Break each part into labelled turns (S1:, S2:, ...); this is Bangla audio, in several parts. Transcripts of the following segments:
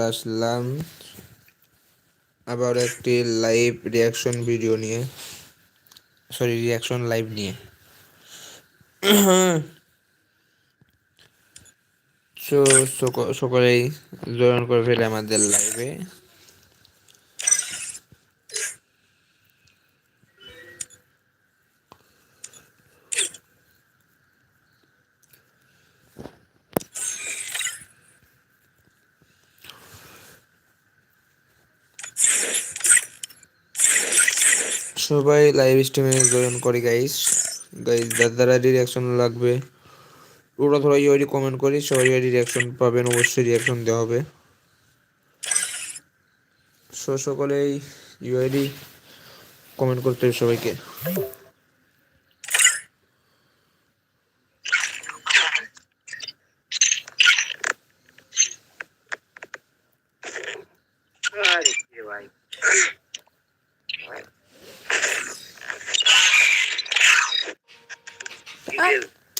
S1: আসলাম আবার একটি লাইভ রিয়াকশন ভিডিও নিয়ে সরি রিয়াকশন লাইভ নিয়ে। সকলেই জয়েন করে ফেলে আমাদের লাইভে সবাই লাইভ স্ট্রিমে জয়েন করি গাইস গাইস যার দ্বারা রিয়াকশন লাগবে, ওরা ধরো ইউআইডি কমেন্ট করি, সবাই ইউআইডি রিয়াকশন পাবেন, অবশ্যই রিয়াকশন দেওয়া হবে। সো সকলেই ইউআইডি কমেন্ট করতে হবে সবাইকে
S2: আরে কে ভাই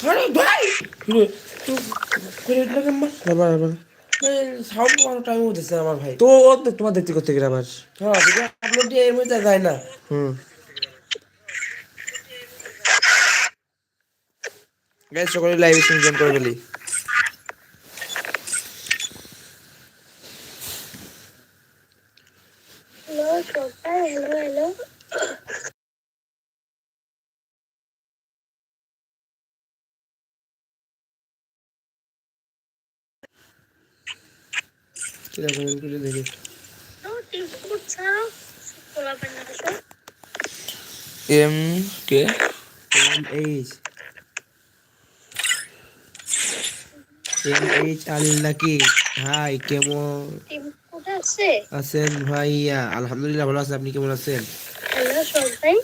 S3: আরে ভাই রে তো করে লাগে মার আবার আবার সাউন্ড কোনো টাইম হতেছে আমার ভাই।
S1: তো ও তো তোমার দেখতে করতে গেলে আমার
S3: হ্যাঁ আপলোড দিয়ে এর মধ্যে যায় না।
S1: হুম। গাইস সকলে লাইভ জয়েন করে ফেলি
S4: হ্যালো ছোটা হ্যালো হ্যালো
S3: কিরা কমেন্ট করে দেখি
S1: M K
S3: M H M H আলিল নাকি? হাই কেমন? আছেন ভাইয়া? আলহামদুলিল্লাহ ভালো আছে। আপনি কেমন আছেন?
S4: হ্যালো সবাই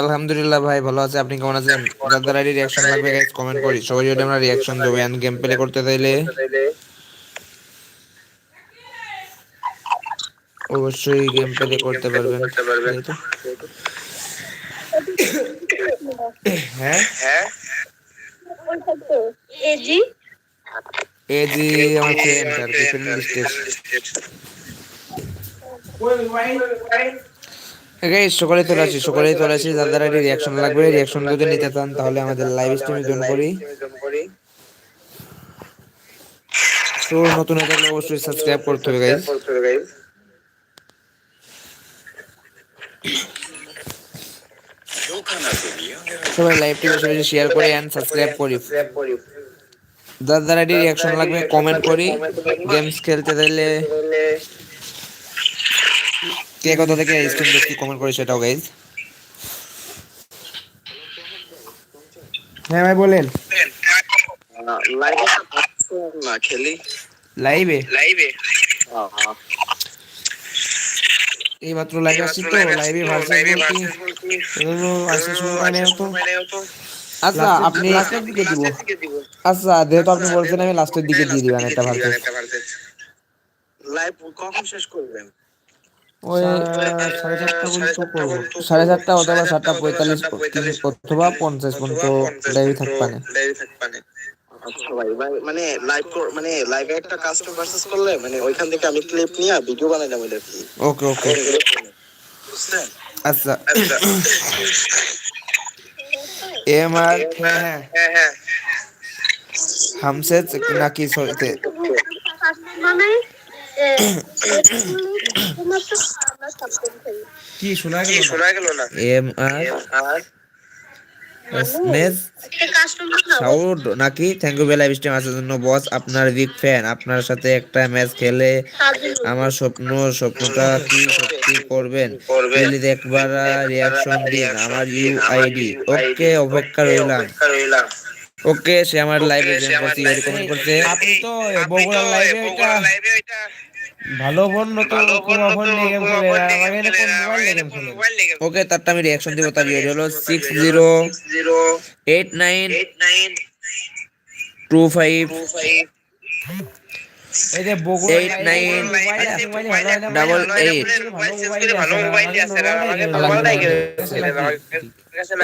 S1: আলহামদুলিল্লাহ ভাই ভালো আছে। আপনি কেমন আছেন? যার দ্বারা রিয়াকশন লাগবে গাইস কমেন্ট করি। সবাই যদি আমরা রিয়াকশন দেবো এন্ড গেম প্লে করতে চাইলে। অবশ্যই গেম প্লে করতে পারবেন। হ্যাঁ?
S2: হ্যাঁ
S4: এজি
S1: যে আমার ফ্রেন্ড আর কি ফ্রেন্ড লিস্টের গাইস সকলে চলে আসি সকলেই আসি যার দ্বারা রিয়াকশন লাগবে রিয়াকশন যদি নিতে চান, তাহলে আমাদের লাইভ স্ট্রিমে জয়েন করি। তো নতুন হয়ে থাকলে অবশ্যই সাবস্ক্রাইব করতে হবে গাইস সবাই লাইভটি বেশি বেশি শেয়ার করে এন্ড সাবস্ক্রাইব করি। দ্বারা রিয়াকশন লাগবে কমেন্ট করি। গেমস খেলতে চাইলে কে কথা থেকে স্ট্রিম দেখি কমেন্ট করি সেটাও গাইজ হ্যাঁ ভাই বলেন।
S2: লাইভে
S1: লাইভে এই মাত্র লাইভ আসছি তো? লাইভে ভার্সেস তো? আচ্ছা আপনি
S3: লাস্টের দিকে দিব।
S1: আচ্ছা যেহেতু আপনি বলছেন আমি লাস্টের দিকে দিয়ে দিবেন একটা ভার্সেস
S2: লাইভ কখন শেষ করবেন?
S1: ওই
S3: সাড়ে চারটা পর্যন্ত করব
S1: সাড়ে সাতটা অথবা সাতটা পঁয়তাল্লিশ অথবা পঞ্চাশ পর্যন্ত লাইভে থাকবানে
S2: আচ্ছা ভাই ভাই মানে লাইভ মানে লাইভে একটা কাস্টম ভার্সেস করলে মানে ওইখান থেকে আমি ক্লিপ নিয়ে ভিডিও
S1: ওকে ওকে আচ্ছা। এম আর হ্যাঁ হ্যাঁ।
S2: হ্যাঁ হ্যাঁ।
S1: নাকি সরিতে
S3: কি শোনা গেল
S2: শোনা গেল না?
S1: এম আর সাউড নাকি? থ্যাংক ইউ লাইভ স্ট্রিম আসার জন্য বস আপনার বিগ ফ্যান আপনার সাথে একটা ম্যাচ খেলে আমার স্বপ্ন স্বপ্নটা কি সত্যি করবেন? প্লিজ একবার রিয়াকশন দিন আমার ইউ আইডি ওকে অপেক্ষা রইলাম। ওকে সে আমার লাইভে জয়েন করছে কমেন্ট করছে
S3: আপনি তো বগুড়ার লাইভে এটা ভালো বোন নতুন কোন ফোন নিয়ে গেম খেলে আমাকে এটা কোন মোবাইল নিয়ে গেম খেলে
S1: ওকে তারটা আমি রিয়াকশন দিব তার ইউআইডি হলো six zero
S2: zero
S1: eight nine
S2: eight nine
S1: two five
S2: two five
S3: এই যে Bogura
S1: Eight, nine,
S3: mobile mobile ভালো হয় না
S1: double
S3: মোবাইল মোবাইল আছে আমাকে মোবাইলটাই গেছে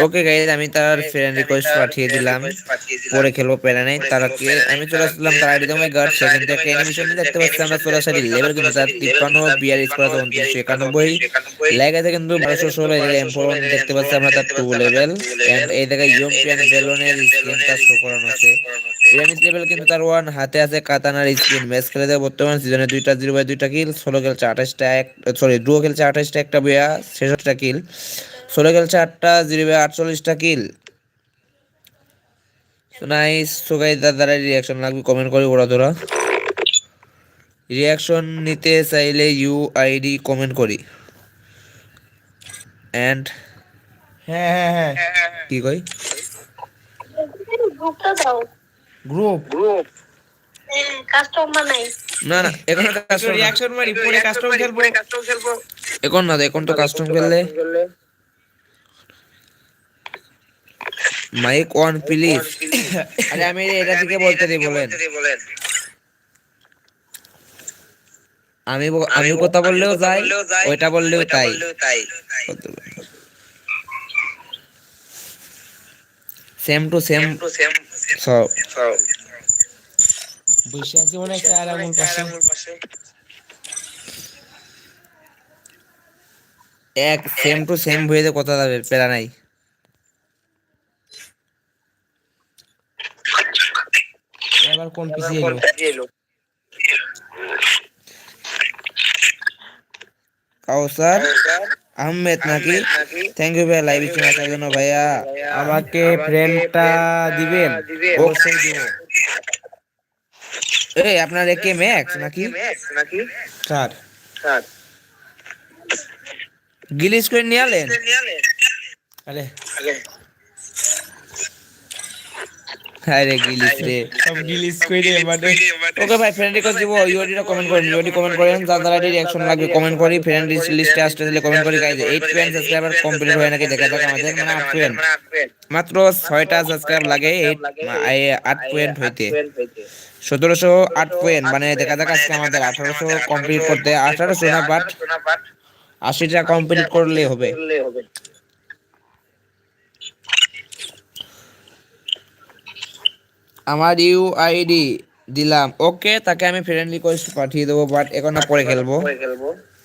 S1: ওকে গাইজ আমি তার ফ্রেন্ড রিকোয়েস্ট পাঠিয়ে দিলাম। পরে খেলব প্যারা নেই। তারা কি আমি চলে আসলাম তার আইডি তোমায় গার্ড সেখান থেকে অ্যানিমেশন দেখতে পাচ্ছি আমরা সরাসরি লেভেল কিন্তু তার তিপ্পান্ন বিয়াল্লিশ করা উনত্রিশশো একানব্বই। লেগেছে কিন্তু বারোশো ষোলো এম ফোর দেখতে পাচ্ছি আমরা তার টু লেভেল এই জায়গায় ইউরোপিয়ান বেলনের স্ক্রিনটা শো করানো আছে। পিরামিড লেভেল কিন্তু তার ওয়ান হাতে আছে কাতানার স্ক্রিন ম্যাচ খেলে দেয় বর্তমান সিজনে দুইটা জিরো বাই দুইটা কিল ষোলো খেলছে আঠাশটা এক সরি ডুয়ো খেলছে আঠাশটা একটা বইয়া ছেষট্টিটা কিল ষোলো খেলছে আটটা জিরো বাই আটচল্লিশটা কিল নাইস সো গাইস দাদারা রিয়াকশন লাগবে কমেন্ট করে ওরা ধরা রিয়াকশন নিতে চাইলে ইউ আইডি কমেন্ট করি। এন্ড
S3: হ্যাঁ হ্যাঁ হ্যাঁ।
S1: কি কই?
S3: গ্রুপ
S2: গ্রুপ
S4: হ্যাঁ কাস্টমার নাই
S1: না না এখন তো কাস্টম
S3: রিয়াকশন মারি পরে কাস্টম খেলব।
S2: কাস্টম খেলব।
S1: এখন না এখন তো কাস্টম খেললে। মাইক অন প্লিজ আরে আমি এটা থেকে বলতে দিই বলেন। আমি আমি কথা বললেও যাই ওইটা বললেও তাই। Same to same
S2: to same
S1: সব।
S3: বসে আছি মনে আমার পাশে।
S1: এক সেম টু সেম হয়ে যে কথা যাবে প্যারা নাই।
S3: এবার কোন পিসি এলো?
S1: কাউসার আহমেদ নাকি? থ্যাংক ইউ ভাইয়া লাইভ স্ট্রিম আসার জন্য ভাইয়া।
S3: আমাকে ফ্রেন্ডটা দিবেন?
S1: অবশ্যই দিব। এই আপনার একে ম্যাক্স নাকি?
S2: নাকি?
S3: স্যার।
S2: স্যার।
S1: গিলিস করে নিয়ে আলেন?
S3: আরে
S1: আরে গিলিস রে?
S3: সব গিলিস কইরে মানে
S1: ওকে ভাই ফ্রেন্ড রিকোয়েস্ট দিব ইউডিটা কমেন্ট করেন ইউডি কমেন্ট করেন যার দ্বারা রিঅ্যাকশন লাগবে কমেন্ট করি ফ্রেন্ড লিস্টে আসতে দিলে কমেন্ট করি গাইজ 8 পয়েন্ট সাবস্ক্রাইবার কমপ্লিট হয় নাকি দেখা যাক আমাদের মানে 8 পয়েন্ট মাত্র 6টা সাবস্ক্রাইব লাগে 8 পয়েন্ট হইতে। সতেরোশো আট পয়েন্ট মানে দেখা যাক আজকে আমাদের আঠারোশো কমপ্লিট করতে আঠারোশো না বাট আশিটা কমপ্লিট করলে হবে। আমার ইউ আইডি দিলাম। ওকে তাকে আমি ফ্রেন্ড রিকোয়েস্ট পাঠিয়ে দেবো বাট এখন না পরে খেলব।
S2: খেলব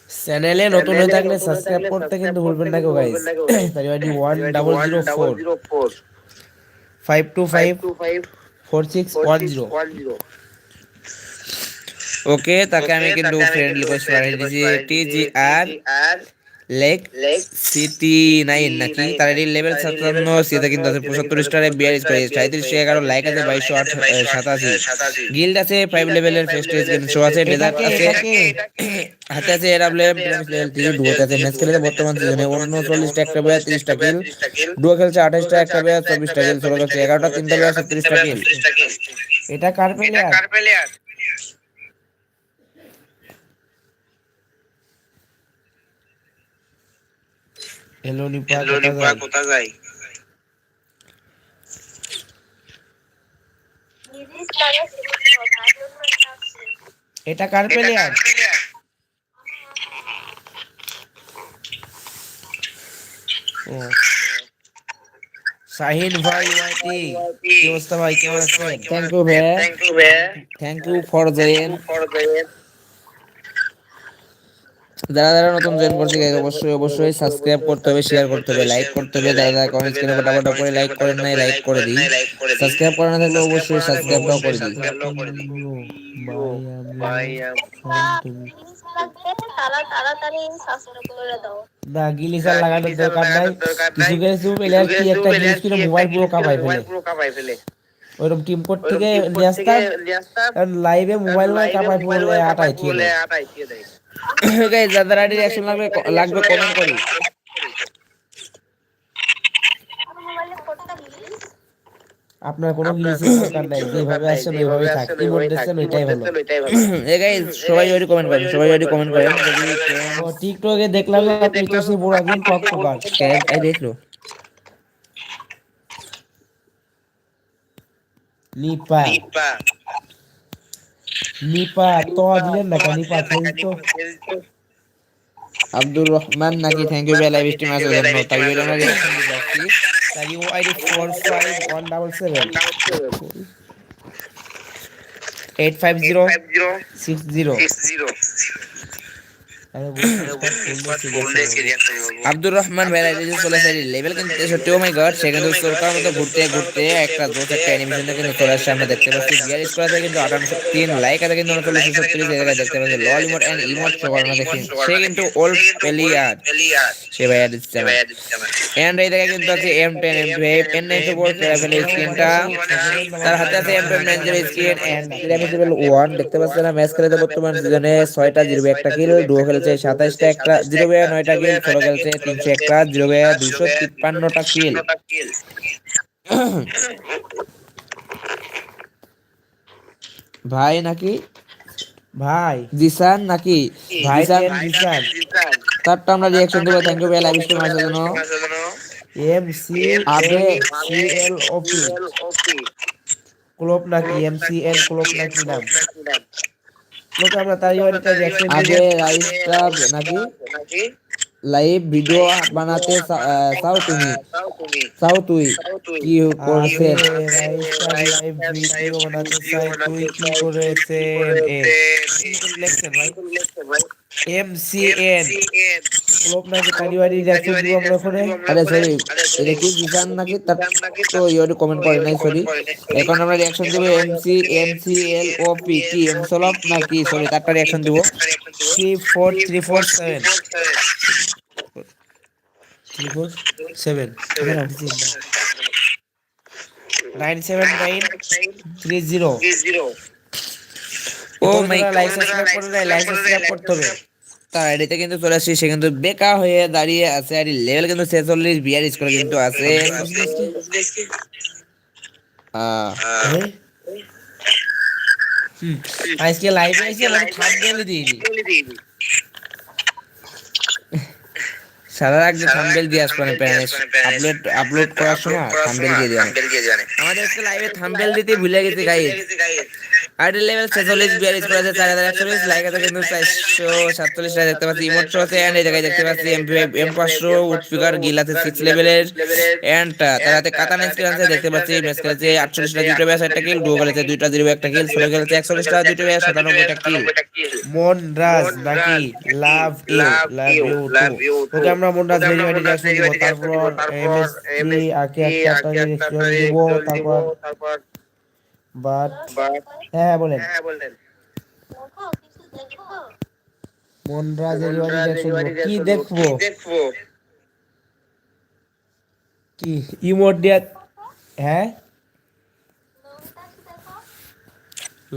S3: চ্যানেলে নতুন হয়ে থাকলে সাবস্ক্রাইব করতে কিন্তু ভুলবেন না গো গাইস তাই আইডি 1004 525 4610
S1: ওকে তাকে আমি কিন্তু ফ্রেন্ড রিকোয়েস্ট পাঠিয়ে দিয়েছি T G R
S2: leg
S1: city nine নাকি? তার এটি লেভেল সাতান্ন সিতে কিন্তু আছে পঁচাত্তর স্টারে করে সাঁত্রিশশো এগারো লাইক আছে বাইশশো আট সাতাশি। গিল্ড আছে ফাইভ লেভেলের ফেস্টেজ শো আছে ডেজার্ট আছে হাতে আছে লেভেল ডুয়োতে আছে ম্যাচ খেলেছে বর্তমান সিজনে উনচল্লিশটা একটা বেয়া তিরিশটা কিল ডুয়ো খেলছে আঠাশটা একটা বেয়া চব্বিশটা কিল ষোলো খেলছে এগারোটা তিনটা বেয়া ছত্রিশটা কিল
S3: এটা কার প্লেয়ার হ্যালো নিপা
S2: যায়
S4: জন্য এটা
S3: কার প্লেয়ার ও শাহিন ভাই ওয়াইটি কি অবস্থা ভাই কেমন আছেন থ্যাংক ইউ ভাই
S2: থ্যাংক ইউ ভাই
S1: thank you for join
S2: for the
S1: যারা যারা নতুন জয়েন করছে অবশ্যই অবশ্যই সাবস্ক্রাইব করতে হবে শেয়ার করতে হবে লাইক করতে হবে। যারা যারা কমেন্টস করে ফটাফট করে লাইক করেন নাই লাইক করে দিই সাবস্ক্রাইব করা না থাকলে অবশ্যই সাবস্ক্রাইবটাও করে দিই
S4: সাবস্ক্রাইব করে
S3: না লাগানোর দরকার নাই। কিছু কিছু প্লেয়ার কি একটা গিলিস করে মোবাইল পুরো কাঁপাই ফেলে।
S2: পুরো কাপাই ফেলে।
S3: ওইরকম টিম কোড থেকে নিয়ে লাইভে মোবাইল নয় কাঁপাই ফেলে আটাই
S2: আটাই দিয়ে। দেয়।
S1: গাইস যারা যারা রিঅ্যাকশন লাগবে লাগবে কমেন্ট করি।
S3: আপনার কোনো গিলিসের দরকার নাই যেভাবে আসছেন ওইভাবে থাক কি বলতেছেন ওইটাই ভালো।
S1: এ গাইস সবাই যদি কমেন্ট করেন সবাই যদি কমেন্ট করেন।
S3: ও টিকটকে দেখলাম যে আপনি তো সেই বড় একদিন টক টকার
S1: এই দেখল।
S3: লিপা।
S2: দীপা
S3: নিপা তো দিলেন না কেন? নিপা তো
S1: আব্দুর রহমান নাকি থ্যাংক ইউ বেলা বৃষ্টি মাছ ওজন তাই বলে আমরা দেখছি
S3: তাই ও আইডি 45177 850 60 60
S1: আব্দুর রহমান ভাই চলে আসে লেভেল কিন্তু তেষট্টি ও মাই গড সে কিন্তু সরকার মতো ঘুরতে ঘুরতে একটা জোস একটা অ্যানিমেশন কিন্তু চলে আসছে আমরা দেখতে পাচ্ছি। বিয়ার স্কোর আছে কিন্তু আটান্ন তিন লাইক আছে কিন্তু উনচল্লিশ ছত্রিশ জায়গায় দেখতে পাচ্ছি। লল ইমোট এন্ড ইমোট করানো দেখি সে কিন্তু ওল্ড প্লেয়ার সে ভাইয়া দিচ্ছে এন্ড এই জায়গায় কিন্তু আছে M ten M five N nine four travel স্ক্রিনটা তার হাতে আছে M ten nine zero screen and level one দেখতে পাচ্ছেন না ম্যাচ খেলেছে বর্তমান সিজনে ছয়টা জিরো একটা কিল ডুও খেলেছে সাতাইশটা একটা জিরো বে নয়টা কিল ষোলো খেলছে তিনশো একটা জিরো বে দুশো তিপ্পান্নটা কিল ভাই নাকি
S3: ভাই
S1: জিসান নাকি
S3: ভাই
S1: জিসান
S3: জিসান
S1: তারটা আমরা রিয়াকশন দেবো থ্যাংক ইউ ভাই লাইভ স্ট্রিম আসার জন্য
S3: এম সি
S1: আবে
S3: C L O P club নাকি এম সি এল ক্লোব নাকি নাম লোকে আমরা তাই
S1: আগে রাইসটা নাকি? লাইভ ভিডিও বানাতে আহ, চাও তুমি? চাও তুই? কি করছে?
S3: লাইভ ভিডিও বানাতে চাই তুই কি করেছে? ভাই এম সি এন ক্লোব নাকি তার রিয়াকশন দিব আমরা ওখানে
S1: আরে সরি এটা কি জিসান নাকি? তার তো ইউরি কমেন্ট করে নাই সরি এখন আমরা রিয়াকশন দেব MC MC L O P কি এমসলপ নাকি? সরি তারটা reaction Dev.
S3: Three four three four seven three four seven nine seven nine three zero
S1: oh my
S3: like subscribe করে দেয় লাইক সাবস্ক্রাইব করতে হবে।
S1: তার আইডিতে কিন্তু চলে আসছি সে কিন্তু বেকা হয়ে দাঁড়িয়ে আছে। আর লেভেল কিন্তু ছেচল্লিশ বিয়ার স্কোর কিন্তু আছে।
S3: হ্যাঁ? আজকে লাইভে এসে আমি থাম্বনেল দিইনি
S1: সারা রাত যে থাম্বেল দিয়ে আসবে না প্যানেল। আপলোড আপলোড করার সময় থাম্বেল দিয়ে দেওয়া আমাদের আজকে লাইভে থাম্বেল দিতে ভুলে গেছি গাইস আইডি লেভেল ছেচল্লিশ বিয়াল্লিশ করে আছে চার একচল্লিশ লাইক আছে কিন্তু চারশো সাতচল্লিশ টাকা দেখতে পাচ্ছি। ইমোট আছে এন্ড এই জায়গায় দেখতে পাচ্ছি এম এম পাঁচশো উডস্পিকার গিল আছে সিক্স লেভেলের এন্ড তার হাতে কাতানা স্কিল আছে দেখতে পাচ্ছি ম্যাচ খেলেছে আটচল্লিশটা দুটো ব্যাস একটা কিল ডুও খেলেছে দুইটা জিরো একটা কিল ষোলো খেলেছে একচল্লিশটা দুটো ব্যাস সাতানব্বইটা কিল
S3: মন রাজ নাকি love you love you too okay আমরা মন রাজ ভেরি ভেরি তারপর এমএস থ্রি আকে একটা রিয়াকশন দিব তারপর বাট হ্যাঁ হ্যাঁ বলেন। মন ভেরি ভেরি রিয়াকশন দিব কি দেখব? কি ইমোট দিয়া হ্যাঁ?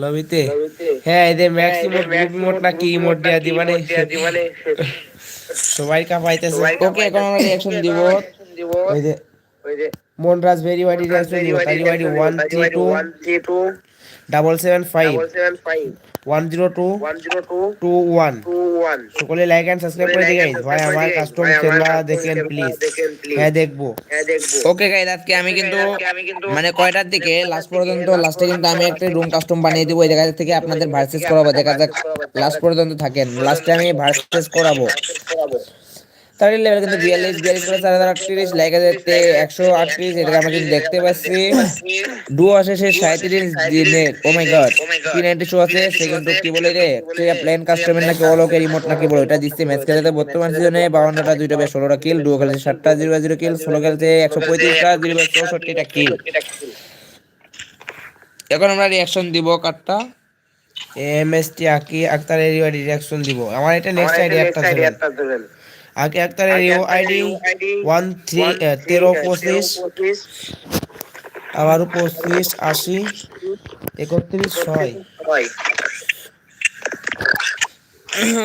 S3: লবিতে? হ্যাঁ এই যে ম্যাক্স ইমোট গ্রুপ ইমোট নাকি ইমোট দিয়া দি মানে? সবাই কাপাইতেছে।
S1: ওকে এখন আমরা রিয়াকশন দিব।
S3: ওই যে মনরাজ ভেরি ওয়াইডি রিয়াকশন দিব তাই YD one three two double seven five one zero two two one সকলে লাইক এন্ড সাবস্ক্রাইব করে দিন ভাই আমার কাস্টম খেলা দেখেন প্লিজ হ্যাঁ দেখব।
S1: ওকে গাইস আজকে আমি কিন্তু মানে কয়টার দিকে? লাস্ট পর্যন্ত লাস্টে কিন্তু আমি একটা রুম কাস্টম বানিয়ে দিব। ওই জায়গা থেকে আপনাদের ভার্সেস করাবো। দেখা যাক লাস্ট পর্যন্ত থাকেন। লাস্টে আমি ভার্সেস করাবো। তার লেভেল কিন্তু বিয়াল্লিশ বিয়াল্লিশ করে চার হাজার আটত্রিশ লাইক আছে একশো আটত্রিশ এটা আমরা কিন্তু দেখতে পাচ্ছি। ডুও আছে সে সাঁত্রিশ দিনের ও my god three ninety show আছে সে কিন্তু কি বলে রে প্লেন কাস্টমার নাকি অলোকে রিমোট নাকি বলে এটা দিচ্ছে ম্যাচ খেলেছে বর্তমান সিজনে বাউন্নটা দুইটা বেশ ষোলোটা কিল ডুও খেলেছে সাতটা জিরো জিরো কিল ষোলো খেলছে একশো পঁয়ত্রিশটা জিরো চৌষট্টিটা কিল এখন আমরা রিয়াকশন দিব কার্ডটা
S3: এম এস টি আকি আক্তারের ওয়াইডি রিয়াকশন দিব। আমার এটা নেক্সট আইডি একটা দেবেন আকি আক্তারের ইউ আইডি ওয়ান থ্রি তেরো পঁচিশ আবারও পঁচিশ আশি একত্রিশ ছয়।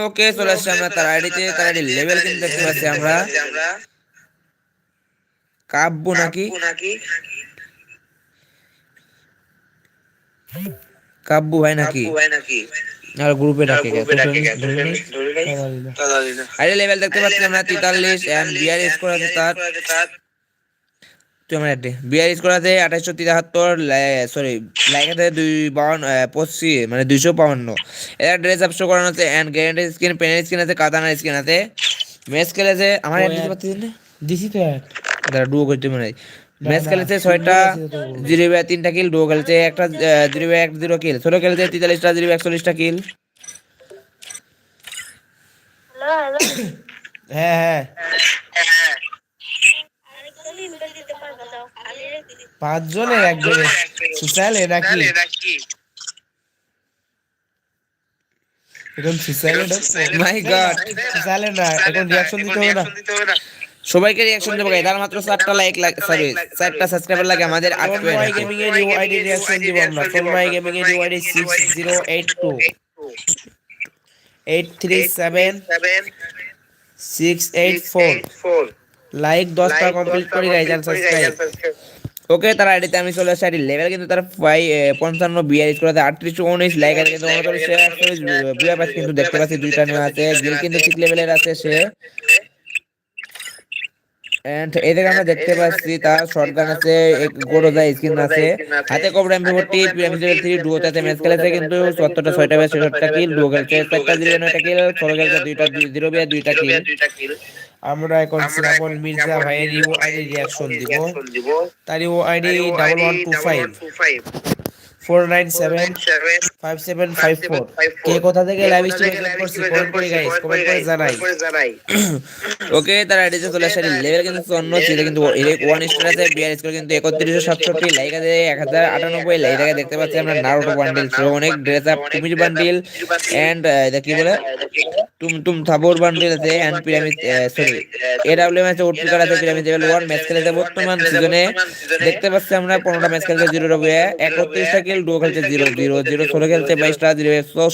S1: ওকে চলে আসছে আমরা তার আইডিতে। তার আইডি লেভেল কিন্তু দেখতে পাচ্ছি আমরা। কাব্য নাকি? কাব্বু ভাই নাকি? আর গ্রুপে ডাকে আইডি লেভেল দেখতে পাচ্ছি আমরা তেতাল্লিশ এন্ড বিয়ার স্কোর আছে তার। তুই আমার অ্যাডে বিয়াল্লিশ করাতে আঠাশশো তিরাত্তর সরি লাইকাতে দুই বাউন্ন পঁচিশ মানে দুইশো বাউন্ন। এটা ড্রেস আপ শো করানো আছে অ্যান্ড গ্যারেন্টি স্কিন পেনের স্কিন আছে কাতানার স্কিন আছে। ম্যাচ খেলেছে আমার অ্যাড দিতে পারছিস না?
S3: দিছি তো এক
S1: দাঁড়া ডুও করতে মনে হয়। ম্যাচ খেলেছে ছয়টা জিরো বাই তিনটা কিল ডুও খেলেছে একটা জিরো বাই এক জিরো কিল। ছোট খেলেছে তেতাল্লিশটা জিরো বাই একচল্লিশটা কিল।
S4: হ্যালো হ্যালো
S3: হ্যাঁ হ্যাঁ।
S4: দিতে
S3: পাঁচজনের একজনে সুসাইলে নাকি এখন সুসাইলে
S1: মাই গড
S3: সুসাইলে না এখন রিয়াকশন দিতে হবে না।
S1: সবাইকে রিয়াকশন দেবো গাই তার মাত্র চারটা লাইক লাগে সরি চারটা সাবস্ক্রাইবার লাগে আমাদের আট
S3: ফোন মাই গেমিং এর নিউ আইডি রিয়াকশন দিব আমরা। মাই গেমিং এর নিউ আইডি 6082 837 684 লাইক 10টা কমপ্লিট করি গাইজ আর সাবস্ক্রাইব
S1: ওকে তার আইডিতে আমি চলে আইডি লেভেল কিন্তু তার প্রায় পঞ্চান্ন বিয়াল্লিশ করে আটত্রিশ উনিশ লাইক আছে কিন্তু বুয়া পাস কিন্তু দেখতে পাচ্ছি দুইটা নিয়ে আছে। গিল কিন্তু ঠিক লেভেলের আছে সে। এন্ড এদিকে আমরা দেখতে পাচ্ছি তার শটগান আছে এক গোরোজা স্কিন আছে হাতে কবর MP forty PM zero three ডুয়োতে আছে ম্যাচ খেলেছে কিন্তু সত্তরটা ছয়টা ব্যাচ ছেষট্টা কিল ডুয়ো খেলছে চারটা জিরো নয়টা কিল ষোলো খেলছে দুইটা জিরো বিয়া দুইটা কিল
S3: আমরা এখন সিরাপল মির্জা ভাইয়ের নিউ আইডি রিয়াকশন দিব তার new ID double one two five four nine seven five seven five four কে কোথা থেকে লাইভ স্ট্রিম করছি কমেন্ট করে গাইস কমেন্ট করে জানাই।
S1: ওকে তার আইডিতে চলে আসে লেভেল কিন্তু চুয়ান্ন ছিল কিন্তু ওয়ান স্টার আছে বিয়ার স্কোর কিন্তু একত্রিশশো সাতষট্টি লাইক আছে এক হাজার আটানব্বই লাইক আছে দেখতে পাচ্ছি আমরা নারুটো বান্ডিল অনেক ড্রেস আপ বান্ডিল এন্ড কি বলে? টুম টুম থাবোর বান্ডিল আছে এন্ড পিরামিড সরি এডাব্লিউ ম্যাচে আছে পিরামিড লেভেল ওয়ান ম্যাচ খেলেছে বর্তমান সিজনে দেখতে পাচ্ছি আমরা পনেরোটা ম্যাচ খেলছে জিরো রবে একত্রিশটা কিল ডুও খেলছে জিরো জিরো জিরো ষোলো খেলছে বাইশটা জিরো একশো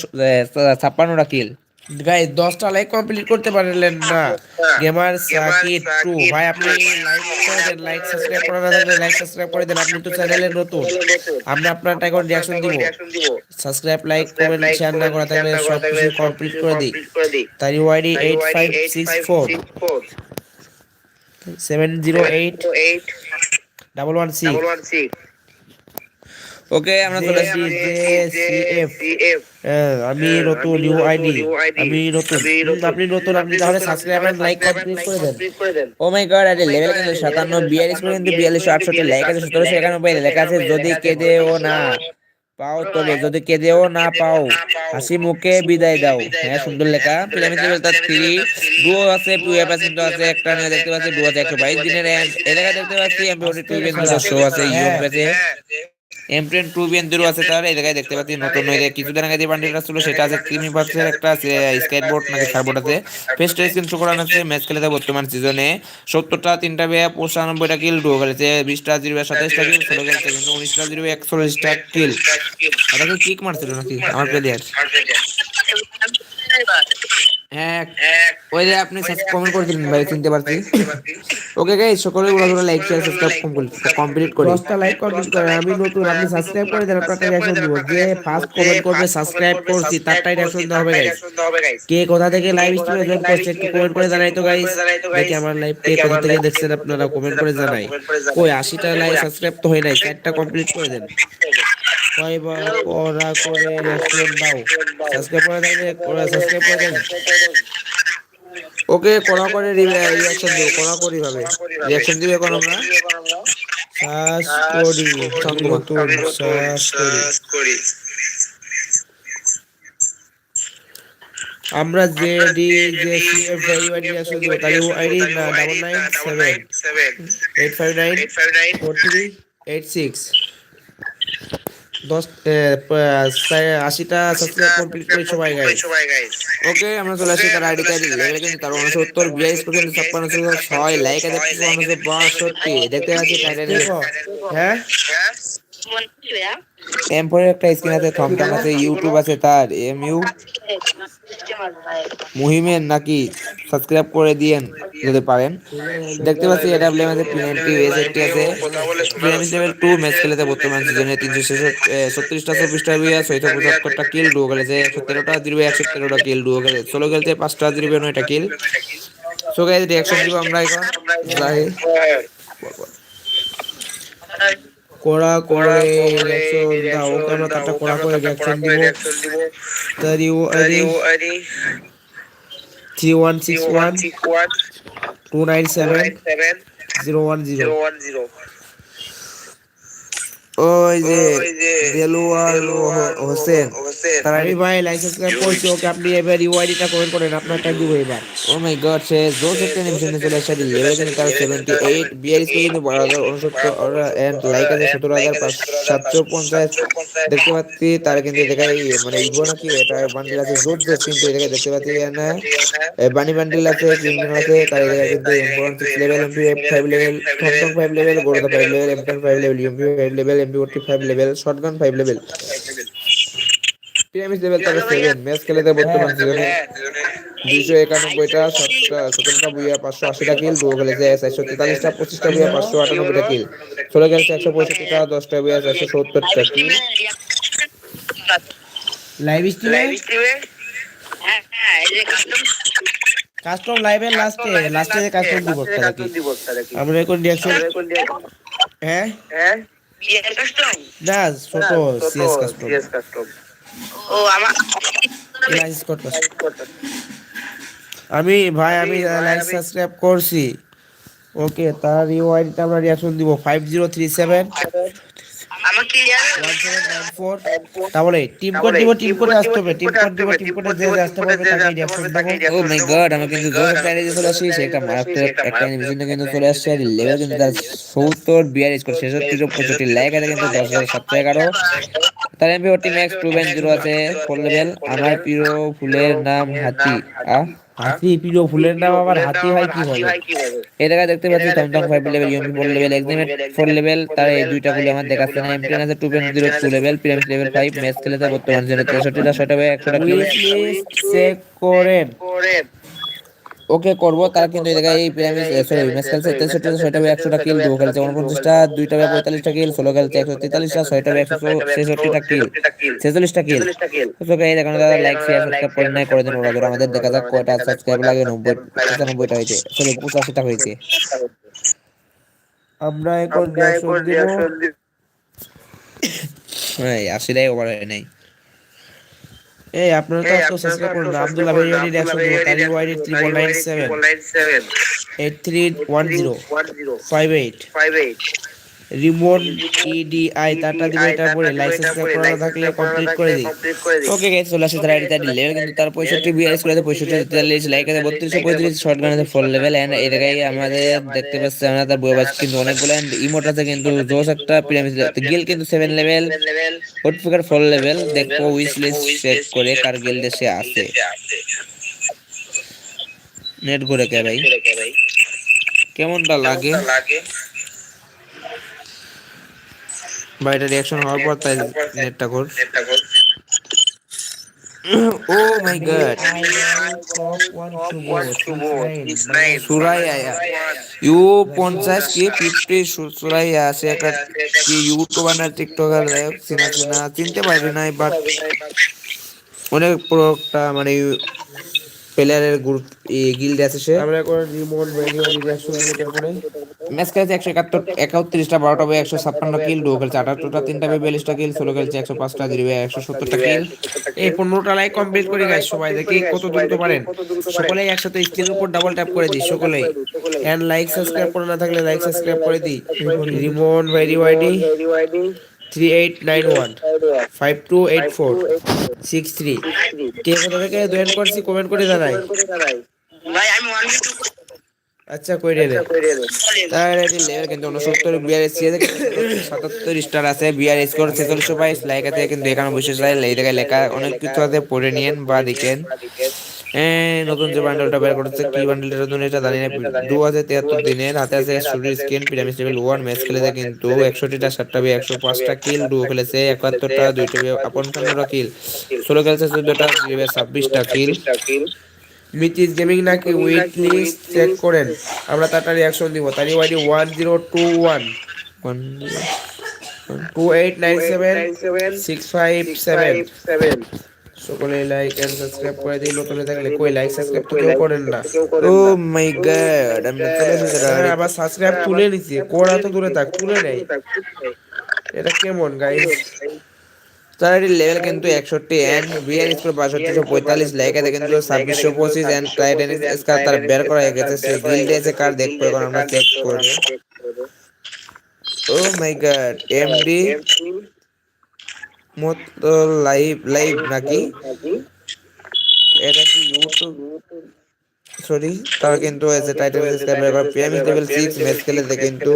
S1: ছাপ্পান্নটা কিল
S3: গাইস 10টা লাইক কমপ্লিট করতে পারলেন না। গেমার সাকিট 2 ভাই আপনি লাইক করে দেন লাইক সাবস্ক্রাইব করা না থাকলে লাইক সাবস্ক্রাইব করে দেন আপনি তো চ্যানেলে নতুন। আমরা আপনার এখন রিয়াকশন দিব। সাবস্ক্রাইব লাইক কমেন্ট শেয়ার না করা থাকলে সব কিছু কমপ্লিট করে দিই। তার UID 8564 708 double one six
S1: okay আমরা চলে
S3: হ্যাঁ, আমি নতুন নিউ আইডি আমি নতুন আপনি নতুন আপনি তাহলে সাবস্ক্রাইব এন্ড লাইক কমপ্লিট করে দেন
S1: ও মাই গড আরে লেভেল কিন্তু সাতান্ন বিয়াল্লিশ পর্যন্ত বিয়াল্লিশশো আটষট্টি লাইক আছে সতেরোশো একানব্বই লেখা আছে যদি কেঁদেও না পাও তবে যদি কেঁদেও না পাও হাসি মুখে বিদায় দাও হ্যাঁ সুন্দর লেখা পিরামিড লেভেল তার থ্রি ডুও আছে এফ কিন্তু আছে একটা নিয়ে দেখতে পাচ্ছি ডুও আছে একশো বাইশ দিনের এন্ড এলাকা দেখতে পাচ্ছি এমপি টু কিন্তু শো আছে ইউম আছে এমপ্রেন টু বিএন জিরো আছে তার এই দেখতে পাচ্ছি নতুন ওই যে কিছুদিন আগে যে বান্ডিলটা ছিল, সেটা আছে ক্রিমি পার্সের একটা স্কেটবোর্ড নাকি সারবোর্ড আছে। ফেস্ট স্ক্রিন শো করানো আছে ম্যাচ খেলেছে বর্তমান সিজনে সত্তরটা, তিনটা বেয়া পঁচানব্বইটা কিল ডুও খেলেছে, বিশটা জিরো সাতাইশটা কিল ষোলো খেলেছে, কিন্তু উনিশটা জিরো, একচল্লিশটা কিল এটাকে কিক মারছিল নাকি? আমার প্লেয়ার হ্যাঁ ওই যে আপনি কমেন্ট করে দিলেন ভাই চিনতে পারছি। ওকে গাইস সকলে উড়া ধরে লাইক শেয়ার সাবস্ক্রাইব কমপ্লিট করি।
S3: 10টা লাইক কমপ্লিট করেন আমি নতুন আপনি সাবস্ক্রাইব করে দেন আপনার রিয়াকশন দিব যে ফার্স্ট কমেন্ট করবে সাবস্ক্রাইব করছি তারটাই দেওয়া হবে গাইস কে কোথা থেকে লাইভ স্ট্রিমে জয়েন করছে একটু কমেন্ট করে জানাই তো গাইস দেখি আমার লাইভ কে কোথা থেকে দেখছেন আপনারা কমেন্ট করে জানাই। কই 80টা লাইক সাবস্ক্রাইব তো হয় নাই কমপ্লিট করে দেন। কয়বার করা করে রিয়াকশন দাও সাবস্ক্রাইব করে দেন সাবস্ক্রাইব করে দেন
S1: ওকে কোনা করে রিয়াকশন দিও কোনা করি ভাবে। রিয়াকশন দিবে এখন আমরা।
S3: সার্চ করি নতুন সার্চ করি। আমরা যে ডি, যে সি এফ আইডি রিয়াকশন দিব, তার আইডি না double nine seven eight five nine four three eight six দশ আশিটা সাবস্ক্রাইব কমপ্লিট করে সবাই গাইস
S1: ওকে আমরা চলে আসি তার আইডি কার্ড কিন্তু তার উনসত্তর বিয়াল্লিশ পর্যন্ত ছাপ্পান্ন ছয় লাইক আছে দেখতে উনসত্তর বাষট্টি। দেখতে পাচ্ছি
S3: হ্যাঁ?
S1: একটা স্ক্রিন আছে থমথম আছে ইউটিউব আছে তার এম ইউ মুহিমের নাকি সাবস্ক্রাইব করে দিয়েন, যদি পারেন। দেখতে পাচ্ছি এটা ব্লেম আছে পিএনটি এসএটি আছে। পিরামিড লেভেল টু ম্যাচ খেলেছে বর্তমান সিজনে তিনশো ছত্রিশটা চব্বিশটা বিয়া ছয়শো পঁচাত্তরটা কিল ডুও খেলেছে একশো তেরোটা জিরো একশো তেরোটা কিল ডুও খেলে ষোলো খেলতে পাঁচটা জিরো নয়টা কিল সো গাইজ রিয়াকশন দিব আমরা এখন। যাই
S3: ওকে আমরা তারটা কড়া করে রিঅ্যাকশন দিব? তারি ও আরি। Three one six one two nine seven zero one zero ওই যে দেলোয়ার হোসেন। তার আমি লাইসেন্স সাবস্ক্রাইব ওকে আপনি এবার ইউআইডিটা কমেন্ট করেন আপনার টাইম দিব এবার
S1: ও মাই গড সে জোস একটা নিমিশনে চলে আসছে লেভেল কিন্তু তার সেভেন্টি এইট বিয়ার স্কোর কিন্তু বারো হাজার উনসত্তর এন্ড লাইক আছে সতেরো হাজার সাতশো পঞ্চাশ দেখতে পাচ্ছি তার কিন্তু মানে ইভো নাকি এটা বান্ডিল আছে জোর জোর কিন্তু এটাকে দেখতে পাচ্ছি না বানি বান্ডিল আছে ক্রিমিনাল আছে তার এদিকে কিন্তু important six level MP five level থমথম five level গোড়া five level M ten five level MP five level MP forty five level shotgun five level pyramid level তার সেভেন ম্যাচ খেলে দেয় বর্তমান সিজনে দুইশো একানব্বইটা সাতটা সতেরোটা বুইয়া পাঁচশো আশিটা কিল খেলেছে চারশো তেতাল্লিশটা পঁচিশটা বুইয়া পাঁচশো আটানব্বইটা কিল চলে গেছে একশো পঁয়ষট্টিটা দশটা বুইয়া চারশো সত্তরটা কিল
S3: লাইভ স্ট্রিমে কাস্টম লাইভের লাস্টে লাস্টে যে কাস্টম দিব আমরা এখন রিয়াকশন হ্যাঁ? না ছোট সিএস কাস্টম
S4: ও আমার
S3: লাইসেন্স কোড আমি ভাই আমি লাইক সাবস্ক্রাইব করছি। ওকে তার ইউআইডিটা আমরা রিয়াকশন দিব ফাইভ জিরো থ্রি সেভেন তাহলে টিম কোড দিব টিম কোডে আসতে হবে টিম কোড দিব টিম কোডে যে যে আসতে পারবে তাকে রিয়াকশন দেবো
S1: ও মাই গড আমি কিন্তু চলে আসছি একটা মারাত্মক একটা নিমিশনে কিন্তু চলে আসছে আর লেভেল কিন্তু তার সত্তর বিয়ার স্কোর ছেষট্টি পঁয়ষট্টি লাইক আছে কিন্তু দশ হাজার সাতশো এগারো। তার এমপি ওটি ম্যাক্স আছে লেভেল আমার প্রিয় ফুলের নাম হাতি আহ?
S3: হাতি প্রিয় ফুলের নাম আবার হাতি হয় কি হবে
S1: এই জায়গায় দেখতে পাচ্ছি টমটম five level UMP four level এক্সিমেট four level তার এই দুইটা গুলি আমার দেখাচ্ছে না এমপি আছে two point zero two level pyramid level five match খেলে তার বর্তমান জন্য তেষট্টিটা ছয়টা একশোটা
S3: চেক করেন
S1: ওকে করব তার কিন্তু এই জায়গায় এই পিরামিড সরি ম্যাচ খেলছে তেষট্টি ছয়টা হবে একশোটা কিল দু খেলছে উনপঞ্চাশটা দুইটা হবে পঁয়তাল্লিশটা কিল ষোলো খেলছে একশো তেতাল্লিশটা ছয়টা হবে একশো ছেষট্টিটা কিল। ছেচল্লিশটা কিল। ওকে এই দেখুন দাদা লাইক শেয়ার সাবস্ক্রাইব করে নাই করে দিন ওরা ধরে আমাদের দেখা যাক কয়টা সাবস্ক্রাইব লাগে নব্বই পঁচানব্বইটা হয়েছে। সরি পঁচাশিটা হয়েছে।
S3: আমরা এখন রিয়াকশন দিব।
S1: হ্যাঁ আশিটাই ওভার হয় নাই।
S3: এই আপনারা তো আজকে সাবস্ক্রাইব করুন Abdul Abir YD 102 Tariq YD 3197 8310 58 58 remote EDI তারটা দিবে এটা পরে লাইসেন্স করা থাকলে কমপ্লিট করে দিই
S1: ওকে গাইস চলে আসছে তার লেভেল কিন্তু তার পঁয়ষট্টি বিয়ারিশ করে পঁয়ষট্টি তেতাল্লিশ লাইক আছে বত্রিশশো পঁয়ত্রিশ শর্ট গান আছে ফোর লেভেল এন্ড আমাদের দেখতে পাচ্ছি আমরা তার বই বাস কিন্তু অনেকগুলো। এন্ড ইমোট আছে কিন্তু জোস একটা পিরামিড গিল কিন্তু সেভেন লেভেল হোটফিকার ফোর লেভেল দেখব উইশ লিস্ট চেক করে কার গিল দেশে আছে। নেট ঘুরে কে ভাই? কেমনটা লাগে?
S3: বা রিয়াকশন হওয়ার পর তাই নেটটা কর
S1: ও মাই গড ইউ পঞ্চাশ কি ফিফটি সুরাইয়া আছে একটা কি ইউটিউবার না টিকটকার চিনা চিনা চিনতে পারি নাই বাট অনেক একটা মানে প্লেয়ারের গ্রুপ গিল্ড আছে সে।
S3: আমরা এখন রিমোট এটা করে।
S1: ম্যাচ খেলেছে একশো একাত্তর একাত্রিশটা বারোটা বই একশো ছাপ্পান্ন কিল ডু খেলছে আটাত্তরটা তিনটা বই বিয়াল্লিশটা কিল ষোলো খেলছে একশো পাঁচটা দিবে একশো সত্তরটা কিল
S3: এই পনেরোটা লাইক কমপ্লিট করে গাইস সবাই দেখি কত দ্রুত পারেন। সকলেই একসাথে স্ক্রিনের উপর ডাবল ট্যাপ করে দিই সকলেই। এন্ড লাইক সাবস্ক্রাইব করে না থাকলে লাইক সাবস্ক্রাইব করে দিই। Remote very YD three eight nine one five two eight four six three কে কোথা থেকে জয়েন করছি কমেন্ট করে জানাই। আচ্ছা কইরে দে।
S1: তার এটি লেভেল কিন্তু উনসত্তর সাতাত্তর স্টার আছে। বিয়ার স্কোর ছেচল্লিশশো বাইশ লাইক আছে কিন্তু এখানে বসে এই জায়গায় লেখা অনেক কিছু আছে পড়ে নিয়েন বা দেখেন। নতুন যে বান্ডেলটা বের করেছে, কি বান্ডেলটা নতুন এটা জানি না। ডু আছে তিয়াত্তর দিনের হাতে আছে studio screen pyramid level one match খেলেছে কিন্তু একষট্টিটা, সাতটা বি একশো পাঁচটা কিল ডু খেলেছে, একাত্তরটা, দুইটা বি পনেরোটা কিল ষোলো খেলছে, চোদ্দটা ছাব্বিশটা কিল
S3: মিটিস গেমিং নাকি উইট লিস্ট চেক করেন? আমরা তারটা রিয়াকশন দিব। তার YD one zero two one seven সকলে লাইক এন্ড সাবস্ক্রাইব করে দিই নতুন থাকলে কই লাইক সাবস্ক্রাইব তো কেউ করেন না।
S1: ও মাই গড আমি তো চলে
S3: হ্যাঁ, আবার সাবস্ক্রাইব তুলে নিছি। কোড়া তো দূরে থাক তুলে নেই। এটা কেমন গাইস
S1: তার লেভেল কিন্তু একষট্টি এন্ড বিয়ার স্কোর বাষট্টিশো পঁয়তাল্লিশ লাইকাতে কিন্তু ছাব্বিশশো পঁচিশ এন্ড টাইটানিক স্কার তার বের করা হয়ে গেছে সে গিল্ডে এসে কার দেখব এখন আমরা চেক করব। ও মাই গড এমডি মত লাইভ লাইভ নাকি? এটা কি ইউটিউব সরি তারা কিন্তু এসে টাইটেল সাবস্ক্রাইব করে প্রিমিয়াম লেভেল 6 ম্যাচ খেলেছে কিন্তু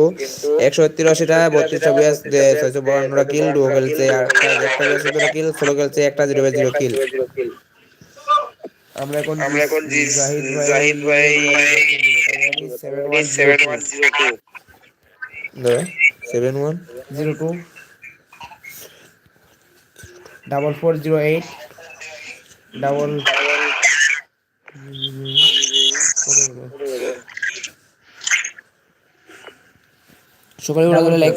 S1: 183 টা 32 ছবি আছে 652 কিল ডু খেলছে আর একটা একটা কিল ফলো খেলছে একটা 0 0 কিল
S3: আমরা এখন
S2: আমরা এখন
S3: জাহিদ ভাই
S2: জাহিদ ভাই
S1: 7102
S3: 710 2 double four zero eight double
S1: সকালে ওরা ধরে লাইক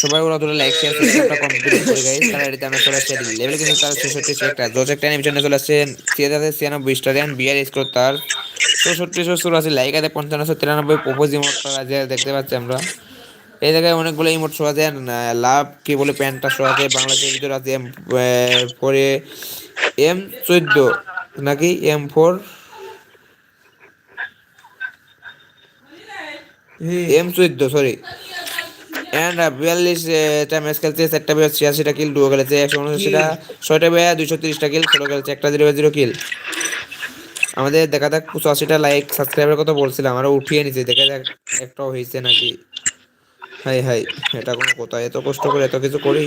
S1: সবাই ওরা ধরে লাইক শেয়ার সাবস্ক্রাইবটা কমপ্লিট করে গাইস তারা এটাতে আমরা চলে আসছে লেভেল কিন্তু তার 66 একটা জজ একটা অ্যানিমেশনে চলে আসছে সিয়াদাতে 96 স্টার এন্ড বিআর স্কোর তার 64 চুরাশি লাইক আছে। 5593 প্রপোজ ইমোটটা আছে দেখতে পাচ্ছি আমরা। এই জায়গায় অনেকগুলো ইমোট শো আছে লাভ কি বলে প্যান্টটা শো আছে বাংলাদেশের ভিতরে আছে এম পরে এম চোদ্দ, নাকি এম ফোর এম চোদ্দ সরি এন্ড বিয়াল্লিশ টা ম্যাচ খেলছে, চারটা বিয়া ছিয়াশিটা কিল ডুও খেলেছে, একশো উনআশিটা ছয়টা বিয়া দুইশো তিরিশটা কিল ষোলো খেলছে, একটা জিরো জিরো কিল আমাদের দেখা যাক, পঁচাশিটা লাইক সাবস্ক্রাইবের কথা বলছিলাম, আরও উঠিয়ে নিছে, দেখা যাক, একটাও হয়েছে নাকি। হাই হাই এটা কোনো কথা এত কষ্ট করে এত কিছু করি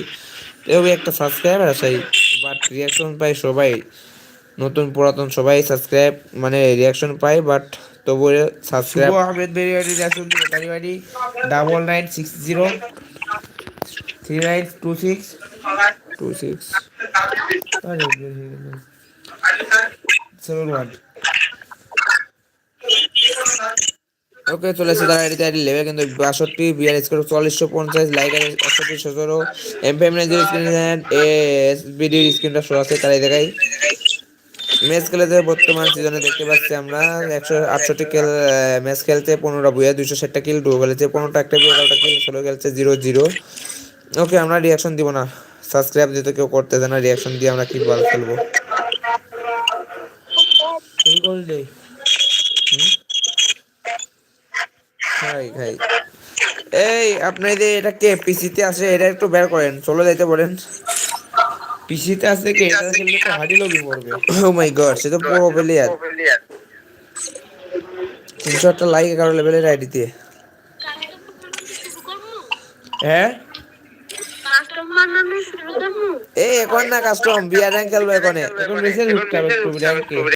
S1: এভাবে একটা সাবস্ক্রাইবার আসাই বাট রিয়াকশন পাই সবাই। নতুন পুরাতন সবাই সাবস্ক্রাইব মানে রিয়াকশন পাই বাট তবুও সাবস্ক্রাইব
S3: আহমেদ বেরিয়ারি রাসুল তারি বাড়ি। Double nine six zero three nine two six
S1: two six
S3: seven one
S1: okay চলে এসেছে তারা এডিতে আইডি লেভেল কিন্তু বাষট্টি বিয়ার স্কোর চল্লিশশো পঞ্চাশ লাইক আছে একষট্টি সতেরো M P M zero screen S বিডির স্ক্রিনটা শো আছে তারাই দেখাই। ম্যাচ খেলেছে বর্তমান সিজনে দেখতে পাচ্ছি আমরা একশো আটষট্টি খেল ম্যাচ খেলতে পনেরোটা বুয়া দুইশো ষাটটা কিল ডুবো খেলেছে পনেরোটা একটা বুয়া এগারোটা কিল ষোলো খেলছে জিরো জিরো ওকে আমরা রিয়াকশন দিব না। সাবস্ক্রাইব যেহেতু কেউ করতে না রিয়াকশন দিয়ে আমরা কি বল খেলব? খাই খাই এই আপনি যে এটা কে? পিসিতে আছে এটা একটু বের করেন। চলে যাইতে বলেন
S3: পিসিতে আছে কি? এটা খেললে তো হাডি পড়বে।
S1: ও মাই গড সে তো পুরো প্লেয়ার তিনশো একটা লাইক এগারো লেভেলের
S3: হ্যাঁ?
S4: কাস্টম বানানো শুরু করব।
S1: এই এখন না কাস্টম বিয়ার র্যাঙ্ক খেলব এখানে।
S3: এখন হবে